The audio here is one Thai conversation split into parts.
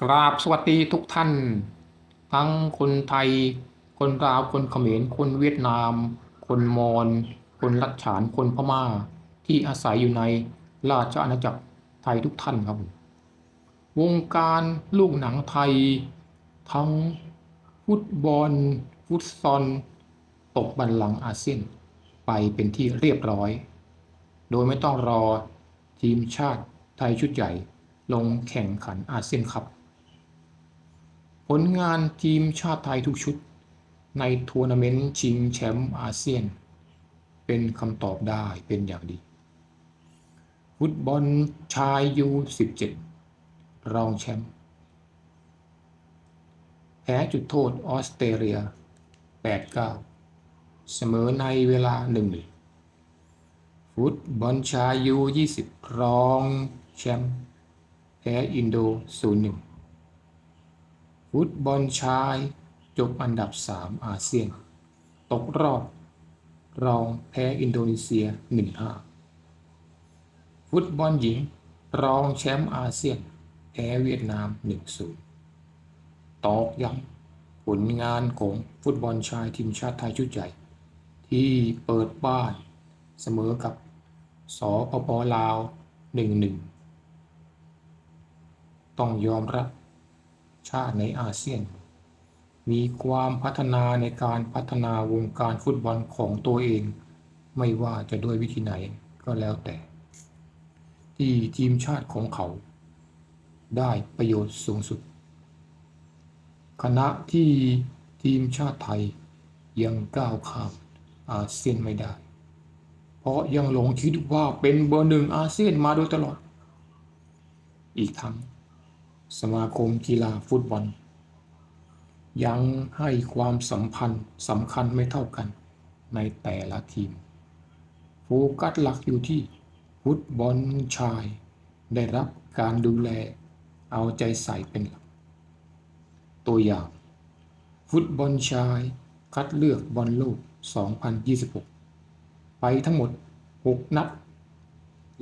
กราบสวัสดีทุกท่าน ทั้งคนไทย คนลาวคนเขมรคนเวียดนาม คนมอญคนลัดฉานคนพม่า ที่อาศัยอยู่ในราชอาณาจักรไทยทุกท่านครับ วงการลูกหนังไทย ทั้งฟุตบอล ฟุตซอลตกบัลลังก์อาเซียนไปเป็นที่เรียบร้อย โดยไม่ต้องรอทีมชาติไทยชุดใหญ่ลงแข่งขันอาเซียนคัพผ ลงานทีมชาติไทยทุกชุด ในทัวร์นาเมนต์ชิงแชมป์อาเซียน เป็นคำตอบได้เป็นอย่างดี ฟุตบอลชายยู17 รองแชมป์แพ้จุดโทษออสเตรเลีย 8-9 เสมอในเวลา1-1ฟุตบอลชายยู20 รองแชมป์แพ้อินโด 0-1 ฟุตบอลชาย จบอันดับ 3 อาเซียน ตกรอบรองแพ้อินโดนีเซีย 1-5 ฟุตบอลหญิง รองแชมป์อาเซียน แพ้เวียดนาม 1-0 ตอกย้ำผลงานของฟุตบอลชายทีมชาติไทยชุดใหญ่ ที่เปิดบ้านเสมอกับสปปลาว 1-1 ต้องยอมรับ ชาติในอาเซียน มีความพัฒนาในการพัฒนาวงการฟุตบอลของตัวเอง ไม่ว่าจะด้วยวิธีไหนก็แล้วแต่ ที่ทีมชาติของเขา ได้ประโยชน์สูงสุดขณะที่ทีมชาติไทยยังก้าวข้ามอาเซียนไม่ได้ เพราะยังหลงคิดว่าเป็นเบอร์หนึ่งอาเซียนมาโดยตลอด อีกทั้ง สมาคมกีฬาฟุตบอล ยังให้ความสัมพันธ์สำคัญไม่เท่ากันในแต่ละทีม โฟกัสหลักอยู่ที่ฟุตบอลชาย ได้รับการดูแลเอาใจใส่เป็นหลัก ตัวอย่าง ฟุตบอลชายคัดเลือกบอลโลก 2026 ไปทั้งหมด 6 นัด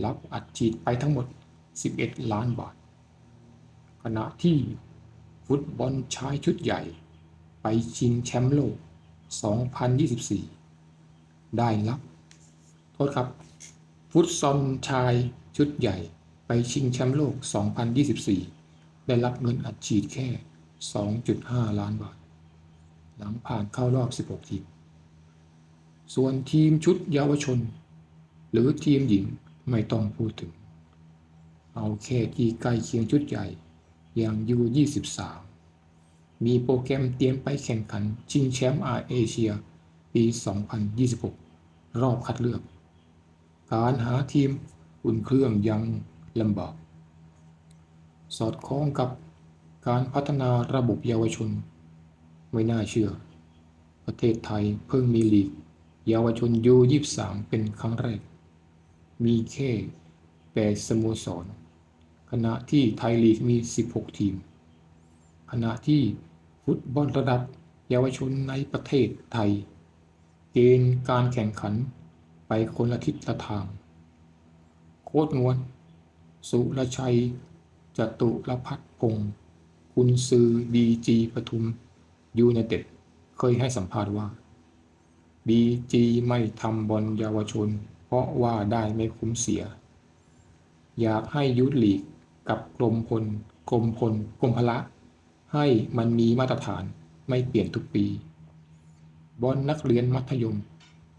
รับอัดฉีดไปทั้งหมด 11 ล้านบาท ขณะที่ฟุตบอลชายชุดใหญ่ ไปชิงแชมป์โลก 2024 ได้รับ โทษครับ ฟุตซอลชายชุดใหญ่ ไปชิงแชมป์โลก 2024 ได้รับเงินอัดฉีดแค่ 2.5 ล้านบาท หลังผ่านเข้ารอบ 16 ทีม ส่วนทีมชุดเยาวชน หรือทีมหญิงไม่ต้องพูดถึง เอาแค่ที่ใกล้เคียงชุดใหญ่ อย่างยู23 มีโปรแกรมเตรียมไปแข่งขันชิงแชมป์อาเอเชีย ปี 2026 รอบคัดเลือก การหาทีมอุ่นเครื่องยังลำบาก สอดคล้องกับการพัฒนาระบบเยาวชน ไม่น่าเชื่อ ประเทศไทยเพิ่งมีลีก เยาวชนยู23 เป็นครั้งแรก มีแค่แปดสโมสร ขณะที่ไทยลีกมี 16 ทีม ขณะที่ฟุตบอลระดับเยาวชนในประเทศไทย เกณฑ์การแข่งขันไปคนละทิศละทาง โค้ดงวน สุรชัยจตุรพัฒน์พงศ์คุณซือบีจีปทุมยูไนเต็ดเคยให้สัมภาษณ์ว่าบีจีไม่ทำบอลเยาวชน เพราะว่าได้ไม่คุ้มเสีย อยากให้ยุทธลีก กับกรมพลกรมพลกรมพละ ให้มันมีมาตรฐานไม่เปลี่ยนทุกปี บอลนักเรียนมัธยม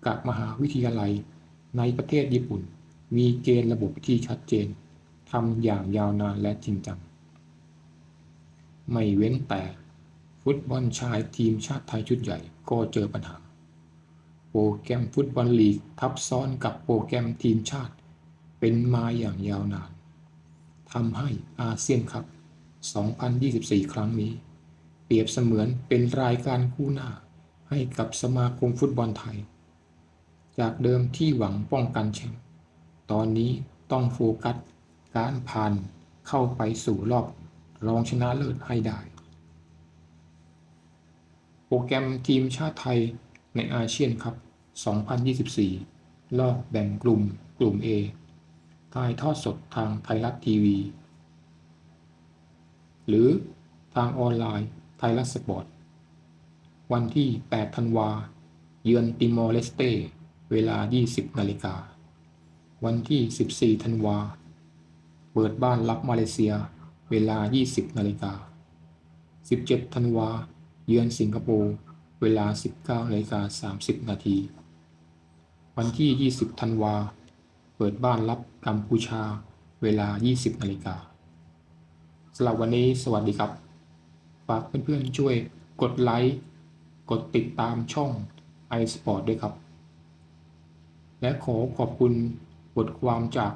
กับมหาวิทยาลัยในประเทศญี่ปุ่น มีเกณฑ์ระบบที่ชัดเจนทำอย่างยาวนานและจริงจัง ไม่เว้นแต่ ฟุตบอลชายทีมชาติไทยชุดใหญ่ก็เจอปัญหา โปรแกรมฟุตบอลลีกทับซ้อนกับโปรแกรมทีมชาติ เป็นมาอย่างยาวนาน ทำให้อาเซียนคัพ2024 ครั้งนี้ เปรียบเสมือนเป็นรายการคู่หน้า ให้กับสมาคมฟุตบอลไทย จากเดิมที่หวังป้องกันแชมป์ตอนนี้ต้องโฟกัสการผ่านเข้าไปสู่รอบรองชนะเลิศให้ได้ โปรแกรมทีมชาติไทยในอาเซียนครับ 2024 รอบแบ่งกลุ่มกลุ่ม A ถ่ายทอดสดทางไทยรัฐทีวี หรือทางออนไลน์ไทยรัฐสปอร์ต วันที่ 8 ธันวา เยือนติมอร์เลสเตเวลา 20 นาฬิกา วันที่ 14 ธันวา เปิดบ้านรับมาเลเซีย เวลา 20 นาฬิกา 17 ธันวา เยือนสิงคโปร์ เวลา 19นาฬิกา30 นาที วันที่ 20 ธันวา เปิดบ้านรับกัมพูชาเวลา 20นาฬิกาสำหรับวันนี้สวัสดีครับ ฝากเพื่อนๆช่วยกดไลค์กดติดตามช่อง iSport ด้วยครับ และขอขอบคุณบทความจาก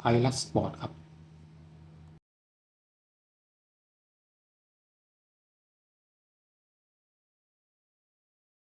ไทยรัฐสปอร์ตครับ